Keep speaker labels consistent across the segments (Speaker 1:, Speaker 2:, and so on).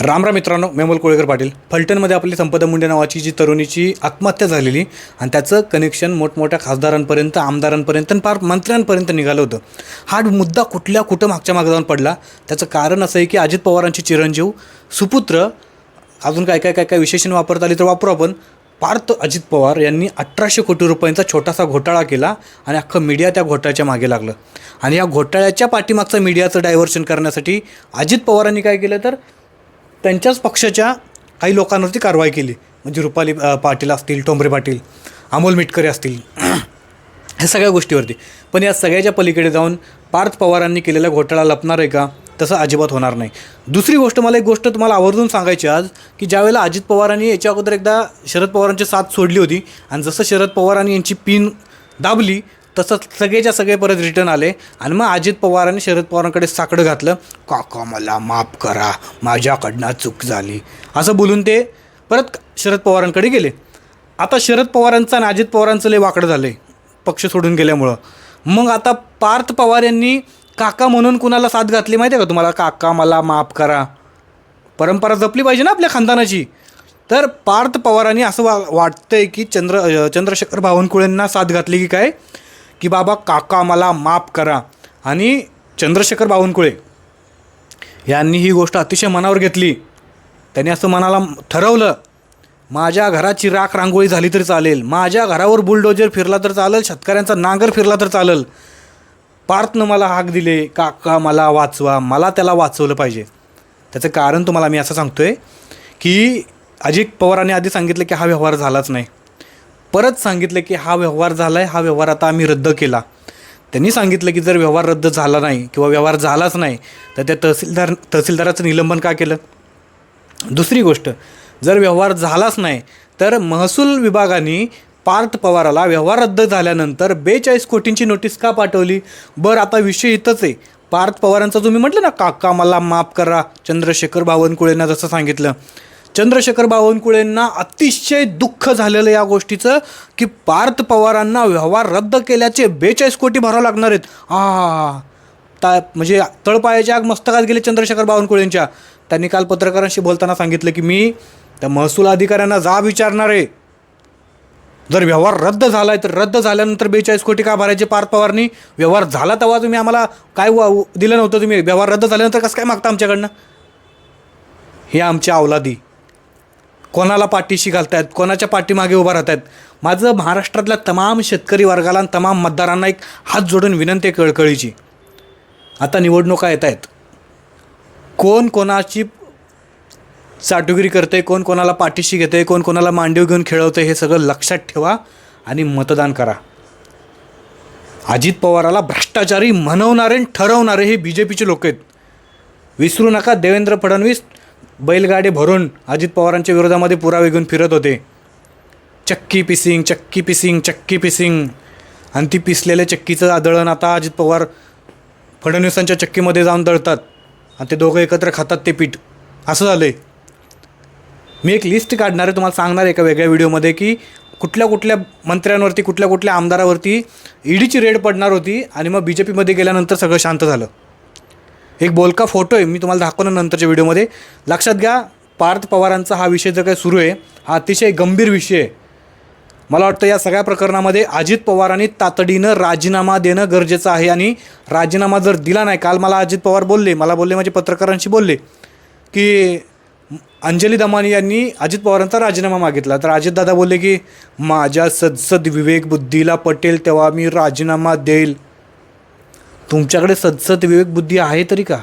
Speaker 1: रामराम मित्रांनो मेमोल कोळेकर पाटील. फलटणमध्ये आपली संपदा मुंडे नावाची जी तरुणीची आत्महत्या झालेली आणि त्याचं कनेक्शन मोठमोठ्या खासदारांपर्यंत आमदारांपर्यंत आणि पार मंत्र्यांपर्यंत निघालं होतं. हा मुद्दा कुठल्या कुठं मागच्या मागे जाऊन पडला? त्याचं कारण असं आहे की अजित पवारांचे चिरंजीव सुपुत्र अजून काय काय काय काय विशेषण वापरता आली तर वापरू आपण. पार्थ अजित पवार यांनी अठराशे कोटी रुपयांचा छोटासा घोटाळा केला आणि अख्खं मीडिया त्या घोटाळ्याच्या मागे लागलं. आणि या घोटाळ्याच्या पाठीमागचं मीडियाचं डायव्हर्शन करण्यासाठी अजित पवारांनी काय केलं तर त्यांच्याच पक्षाच्या काही लोकांवरती कारवाई केली. म्हणजे रुपाली पाटील असतील टोंबरे पाटील अमोल मिटकरे असतील ह्या सगळ्या गोष्टीवरती. पण या सगळ्याच्या पलीकडे जाऊन पार्थ पवारांनी केलेला घोटाळा लपणार आहे का? तसं अजिबात होणार नाही. दुसरी गोष्ट मला एक गोष्ट तुम्हाला आवर्जून सांगायची आज की ज्यावेळेला अजित पवारांनी याच्या अगोदर एकदा शरद पवारांची साथ सोडली होती आणि जसं शरद पवारांनी यांची पिन दाबली तसं सगळेच्या सगळे परत रिटर्न आले. आणि मग अजित पवारांनी शरद पवारांकडे साकडं घातलं. काका मला माफ करा. माझ्याकडनं चूक झाली. असं बोलून ते परत शरद पवारांकडे गेले. आता शरद पवारांचं आणि अजित पवारांचं लय वाकडं झालं आहे पक्ष सोडून गेल्यामुळं. मग आता पार्थ पवार यांनी काका म्हणून कुणाला साथ घातली माहिती आहे का तुम्हाला? काका मला माफ करा. परंपरा जपली पाहिजे ना आपल्या खानदानाची. तर पार्थ पवारांनी असं वा वाटतंय की चंद्र चंद्रशेखर बावनकुळेंना साथ घातली की काय? की बाबा काका मला माफ करा. आणि चंद्रशेखर बावनकुळे यांनी ही गोष्ट अतिशय मनावर घेतली. त्यांनी असं मनाला ठरवलं माझ्या घराची राख रांगोळी झाली तरी चालेल. माझ्या घरावर बुलडोजर फिरला तर चालेल शेतकऱ्यांचा नांगर फिरला तर चालेल. पार्थनं मला हाक दिले काका मला वाचवा मला त्याला वाचवलं पाहिजे. त्याचं कारण तुम्हाला मी असं सांगतो आहे की अजित पवारांनी आधी सांगितलं की हा व्यवहार झालाच नाही. परत सांगितलं की हा व्यवहार झाला आहे हा व्यवहार आता आम्ही रद्द केला. त्यांनी सांगितलं की जर व्यवहार रद्द झाला नाही किंवा व्यवहार झालाच नाही तर त्या तहसीलदार तहसीलदाराचं निलंबन का केलं? दुसरी गोष्ट जर व्यवहार झालाच नाही तर महसूल विभागाने पार्थ पवाराला व्यवहार रद्द झाल्यानंतर बेचाळीस कोटींची नोटीस का पाठवली? बरं आता विषय इथंच आहे. पार्थ पवारांचा तुम्ही म्हटलं ना काका मला माफ करा चंद्रशेखर बावनकुळेंना जसं सांगितलं. चंद्रशेखर बावनकुळेंना अतिशय दुःख झालेलं या गोष्टीचं की पार्थ पवारांना व्यवहार रद्द केल्याचे बेचाळीस कोटी भरावं लागणार आहेत. आ ता म्हणजे तळपायाच्या आग मस्तकात गेले चंद्रशेखर बावनकुळेंच्या. त्यांनी काल पत्रकारांशी बोलताना सांगितलं की मी त्या महसूल अधिकाऱ्यांना जा विचारणार आहे. जर व्यवहार रद्द झाला आहे तर रद्द झाल्यानंतर बेचाळीस कोटी का भरायचे पार्थ पवारनी? व्यवहार झाला तेव्हा तुम्ही आम्हाला काय दिलं नव्हतं तुम्ही? व्यवहार रद्द झाल्यानंतर कसं काय मागता आमच्याकडनं? हे आमच्या अवलादी कोणाला पाठीशी घालतायत कोणाच्या पाठीमागे उभा राहत आहेत माझं महाराष्ट्रातल्या तमाम शेतकरी वर्गाला आणि तमाम मतदारांना एक हात जोडून विनंती आहे कळकळीची. आता निवडणुका येत आहेत कोण कोणाची चाटुगिरी करते कोण कोणाला पाठीशी घेते कोण कोणाला मांडीव घेऊन खेळवते हे सगळं लक्षात ठेवा आणि मतदान करा. अजित पवाराला भ्रष्टाचारी म्हणवणारे आणि ठरवणारे हे बी जे पीचे लोक आहेत. विसरू नका देवेंद्र फडणवीस बैलगाडी भरून अजित पवारांच्या विरोधामध्ये पुरावे घेऊन फिरत होते. चक्की पिसिंग चक्की पिसिंग चक्की पिसिंग. आणि ती पिसलेल्या चक्कीचं आदळण आता अजित पवार फडणवीसांच्या चक्कीमध्ये जाऊन दळतात. आणि ते दोघं एकत्र खातात ते पीठ. असं झालं आहे मी एक लिस्ट काढणार आहे तुम्हाला सांगणार आहे एका वेगळ्या व्हिडिओमध्ये की कुठल्या कुठल्या मंत्र्यांवरती कुठल्या कुठल्या आमदारावरती ईडीची रेड पडणार होती आणि मग बी जे पीमध्ये गेल्यानंतर सगळं शांत झालं. एक बोलका फोटो आहे मी तुम्हाला दाखवणार नंतरच्या व्हिडिओमध्ये. लक्षात घ्या पार्थ पवारांचा हा विषय जो काही सुरू आहे. हा अतिशय गंभीर विषय आहे. मला वाटतं या सगळ्या प्रकरणामध्ये अजित पवारांनी तातडीनं राजीनामा देणं गरजेचं आहे आणि राजीनामा जर दिला नाही काल मला अजित पवार बोलले मला बोलले माझे पत्रकारांशी बोलले की अंजली दमानी यांनी अजित पवारांचा राजीनामा मागितला. तर अजितदादा बोलले की माझ्या सदसद विवेक बुद्धीला पटेल तेव्हा मी राजीनामा देईल. तुमच्याकडे सदसद विवेकबुद्धी आहे तरी का?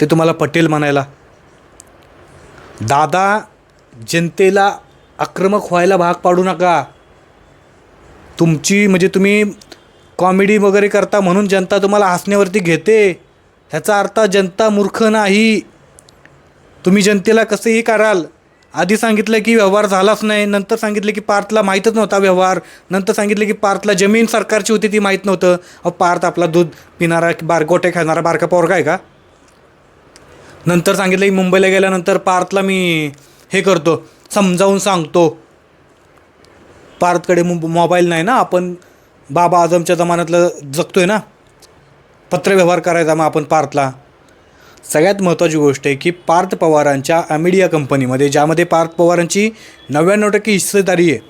Speaker 1: ते तुम्हाला पटेल म्हणायला. दादा जनतेला आक्रमक व्हायला भाग पाडू नका. तुमची म्हणजे तुम्ही कॉमेडी वगैरे करता म्हणून जनता तुम्हाला हसण्यावरती घेते. ह्याचा अर्थ जनता मूर्ख नाही. तुम्ही जनतेला कसंही कराल. आधी सांगितलं की व्यवहार झालाच नाही नंतर सांगितलं की पार्थला माहीतच नव्हता व्यवहार नंतर सांगितलं की पार्थला जमीन सरकारची होती ती माहीत नव्हतं. अहो पार्थ आपला दूध पिणारा बारगोटे खाणारा बारका पोरगा आहे का? नंतर सांगितलं की मुंबईला गेल्यानंतर पार्थला मी हे करतो समजावून सांगतो. पार्थकडे मोबाईल नाही ना आपण बाबा आझमच्या जमान्यातलं जगतोय ना. पत्रव्यवहार करायचा मग आपण पार्थला. सगळ्यात महत्त्वाची गोष्ट आहे की पार्थ पवारांच्या अमिडिया कंपनीमध्ये ज्यामध्ये पार्थ पवारांची नव्याण्णव टक्के हिस्सेदारी आहे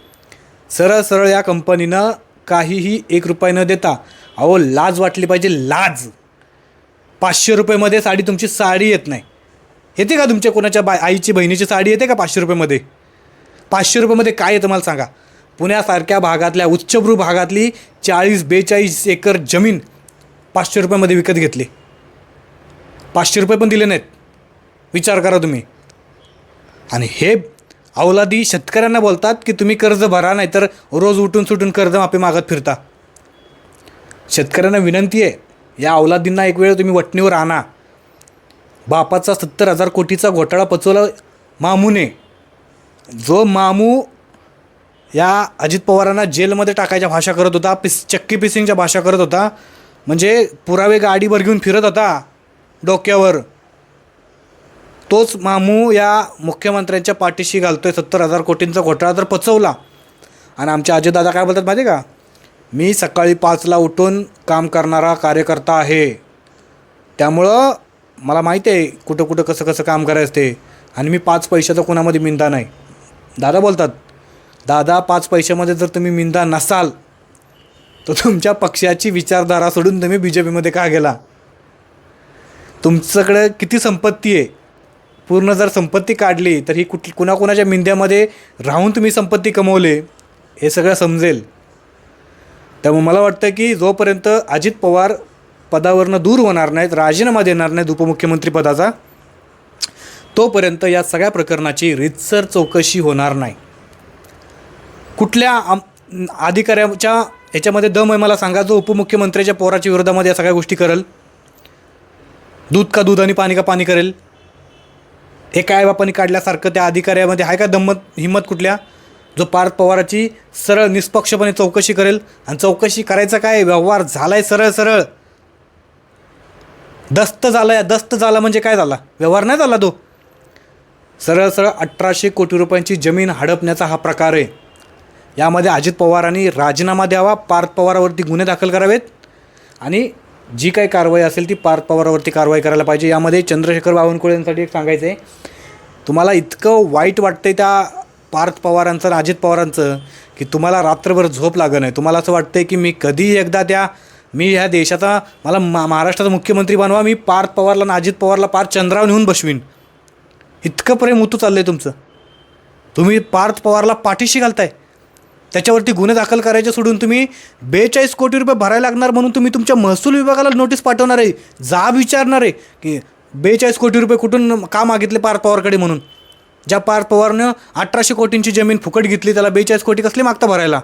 Speaker 1: सरळ सरळ या कंपनीनं काहीही एक रुपये न देता अहो लाज वाटली पाहिजे लाज. पाचशे रुपयेमध्ये साडी तुमची साडी येत नाही. येते का तुमच्या कोणाच्या बा आईची बहिणीची साडी येते का पाचशे रुपयेमध्ये? पाचशे रुपयेमध्ये काय येतं मला सांगा. पुण्यासारख्या भागातल्या उच्चभ्रू भागातली चाळीस बेचाळीस एकर जमीन पाचशे रुपयामध्ये विकत घेतली. पाचशे रुपये पण दिले नाहीत. विचार करा तुम्ही. आणि हे अवलादी शेतकऱ्यांना बोलतात की तुम्ही कर्ज भरा नाही तर रोज उठून सुटून कर्ज माफी मागत फिरता. शेतकऱ्यांना विनंती आहे या अवलादींना एक वेळ तुम्ही वटणीवर आणा. बापाचा सत्तर हजार कोटीचा घोटाळा पचवला मामूने. जो मामू या अजित पवारांना जेलमध्ये टाकायच्या भाषा करत होता पिस चक्की पिसिंगच्या भाषा करत होता म्हणजे पुरावे गाडीवर घेऊन फिरत होता डोक्यावर. तोच मामू या मुख्यमंत्र्यांच्या पाठीशी घालतोय सत्तर हजार कोटींचा घोटाळा जर पचवला. आणि आमचे अजयदादा काय बोलतात माहिती का? मी सकाळी पाचला उठून काम करणारा कार्यकर्ता आहे. त्यामुळं मला माहिती आहे कुठं कुठं कसं कसं काम करायचं ते. आणि मी पाच पैशाचा कोणामध्ये मिंदा नाही. दादा बोलतात दादा पाच पैशामध्ये जर तुम्ही मिंदा नसाल तर तुमच्या पक्षाची विचारधारा सोडून तुम्ही बी जे पीमध्ये का गेला? तुमच्याकडं किती संपत्ती आहे? पूर्ण जर संपत्ती काढली तर ही कुठ कुणाकुणाच्या मिंद्यामध्ये राहून तुम्ही संपत्ती कमवले हे सगळं समजेल. त्यामुळे मला वाटतं की जोपर्यंत अजित पवार पदावरनं दूर होणार नाहीत राजीनामा देणार नाहीत उपमुख्यमंत्री पदाचा तोपर्यंत या सगळ्या प्रकरणाची रितसर चौकशी होणार नाही. कुठल्या आम अधिकाऱ्याच्या ह्याच्यामध्ये दम आहे मला सांगा जो उपमुख्यमंत्र्याच्या पोराच्या विरोधामध्ये या सगळ्या गोष्टी करेल? दूध का दूध आणि पाणी का पाणी करेल? हे काय बापानी काढल्यासारखं त्या अधिकाऱ्यामध्ये आहे का दम्मत हिंमत कुठल्या? जो पार्थ पवाराची सरळ निष्पक्षपणे चौकशी करेल आणि चौकशी करायचं काय? व्यवहार झालाय सरळ सरळ. दस्त झालाय दस्त झाला म्हणजे काय झाला? व्यवहार नाही झाला तो. सरळ सरळ अठराशे कोटी रुपयांची जमीन हडपण्याचा हा प्रकार आहे. यामध्ये अजित पवारांनी राजीनामा द्यावा पार्थ पवारावरती गुन्हे दाखल करावेत आणि जी काही कारवाई असेल ती पार्थ पवारावरती कारवाई करायला पाहिजे. यामध्ये चंद्रशेखर बावनकुळे यांसाठी एक सांगायचं आहे तुम्हाला इतकं वाईट वाटतं आहे त्या पार्थ पवारांचं आणि अजित पवारांचं की तुम्हाला रात्रभर झोप लागत नाही. तुम्हाला असं वाटतं आहे की मी कधी एकदा त्या मी ह्या देशाचा मला मा महाराष्ट्राचा मुख्यमंत्री बनवा मी पार्थ पवारला आणि अजित पवारला पार चंद्रावर नेऊन बसवीन. इतकं प्रेम होतं चाललं आहे तुमचं. तुम्ही पार्थ पवारला पाठीशी घालताय. त्याच्यावरती गुन्हे दाखल करायचे सोडून तुम्ही बेचाळीस कोटी रुपये भरायला लागणार म्हणून तुम्ही तुमच्या महसूल विभागाला नोटीस पाठवणार आहे जाब विचारणार आहे की बेचाळीस कोटी रुपये कुठून का मागितले पार्थ पवारकडे म्हणून? ज्या पार्थ पवारनं अठराशे कोटींची जमीन फुकट घेतली त्याला बेचाळीस कोटी कसली मागता भरायला?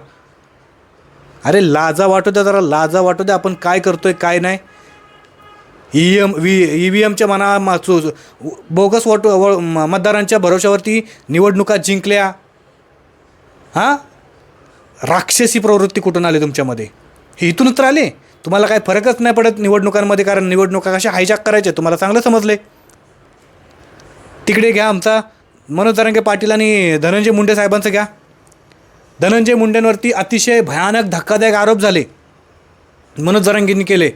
Speaker 1: अरे लाजा वाटू द्या जरा लाजा वाटू द्या आपण काय करतोय काय नाही? E M V E V एमच्या मना माचू बोगस वाटू व- मतदारांच्या भरोशावरती निवडणुका जिंकल्या. हां? राक्षसी प्रवृत्ती कुठून आली तुमच्यामध्ये? हे इथूनच तर आले तुम्हाला काय फरकच नाही पडत निवडणुकांमध्ये? कारण निवडणुका कशा हायजॅक करायच्या? तुम्हाला चांगलं समजले तिकडे घ्या आमचा. मनोज तरंगे पाटील आणि धनंजय मुंडे साहेबांचं घ्या. धनंजय मुंडेंवरती अतिशय भयानक धक्कादायक आरोप झाले. मनोज जरांगेंनी केले.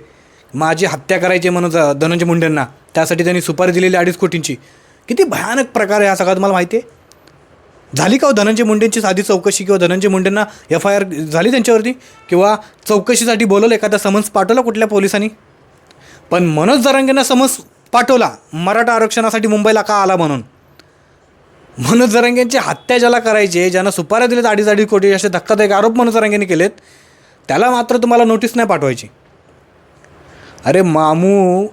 Speaker 1: माझी हत्या करायची मनोज धनंजय मुंडेंना. त्यासाठी त्यांनी सुपारी दिलेली अडीच कोटींची. किती भयानक प्रकार आहे हा सगळा तुम्हाला माहिती आहे? झाली का हो धनंजय मुंडेंची साधी चौकशी किंवा धनंजय मुंडेंना एफ आय आर झाली त्यांच्यावरती? किंवा चौकशीसाठी बोलवलं एखादा समन्स पाठवला कुठल्या पोलिसांनी? पण मनोज जरांगेंना समन्स पाठवला मराठा आरक्षणासाठी मुंबईला का आला म्हणून? मनोज जरांगेंची हत्या ज्याला करायची आहे ज्यांना सुपाऱ्या दिलेत अडीच अडीच कोटी असे धक्कादायक आरोप मनोज जरांगेंनी केलेत त्याला मात्र तुम्हाला नोटीस नाही पाठवायची. अरे मामू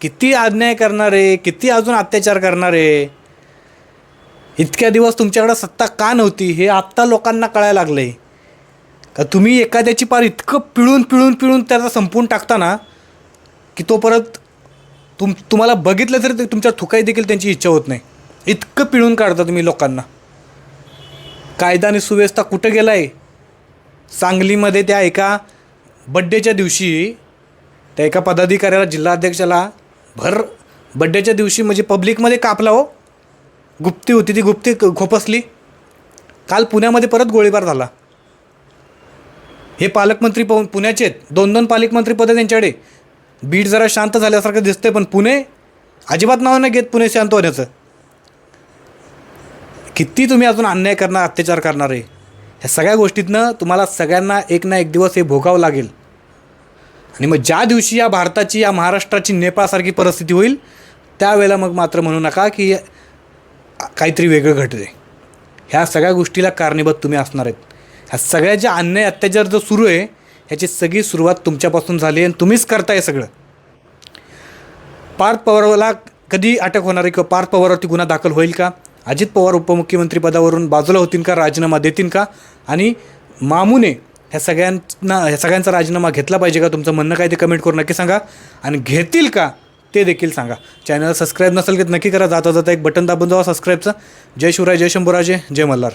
Speaker 1: किती अन्याय करणार आहे किती अजून अत्याचार करणार? आहे इतक्या दिवस तुमच्याकडं सत्ता का नव्हती हे आत्ता लोकांना कळायला लागलं आहे का तुम्ही एखाद्याची पार इतकं पिळून पिळून पिळून त्याचा संपवून टाकता ना की तो परत तुम तुम्हाला बघितलं तरी ते तुमच्या थुकाई देखील त्यांची इच्छा होत नाही. इतकं पिळून काढता तुम्ही लोकांना. कायदा आणि सुव्यवस्था कुठं गेला आहे सांगलीमध्ये त्या एका बड्डेच्या दिवशी त्या एका पदाधिकाऱ्याला जिल्हाध्यक्षाला भर बड्डेच्या दिवशी म्हणजे पब्लिकमध्ये कापला हो. गुप्ती होती ती गुप्ती खोपसली. काल पुण्यामध्ये परत गोळीबार झाला. हे पालकमंत्री पाहून पुण्याचे आहेत. दोन दोन पालकमंत्री पद त्यांच्याकडे. बीड जरा शांत झाल्यासारखं दिसतंय पण पुणे अजिबात नाव नाही घेत पुणे शांत होण्याचं. किती तुम्ही अजून अन्याय करणार अत्याचार करणार आहे? ह्या सगळ्या गोष्टीतनं तुम्हाला सगळ्यांना एक ना एक दिवस हे भोगावं लागेल. आणि मग ज्या दिवशी या भारताची या महाराष्ट्राची नेपाळसारखी परिस्थिती होईल त्यावेळेला मग मात्र म्हणू नका की काहीतरी वेगळं घडते ह्या सगळ्या गोष्टीला कारणीभूत तुम्ही असणार आहेत. ह्या सगळ्या ज्या अन्याय अत्याचार जो सुरू आहे ह्याची सगळी सुरुवात तुमच्यापासून झाली आणि तुम्हीच करताय सगळं. पार्थ पवारला कधी अटक होणार आहे किंवा पार्थ पवारवरती गुन्हा दाखल होईल का? अजित पवार उपमुख्यमंत्री पदावरून बाजूला होतील का? राजीनामा देतील का? आणि मामूने ह्या सगळ्यांना ह्या सगळ्यांचा राजीनामा घेतला पाहिजे का? तुमचं म्हणणं काय ते कमेंट करून नक्की सांगा. आणि घेतील का? ते देखील सांगा. चॅनल सबस्क्राईब नसेल की नक्की करा. जाता जाता एक बटन दाबून जावा सबस्क्राईबचं जय शिवराय जय शंभूराजे जय मल्हार.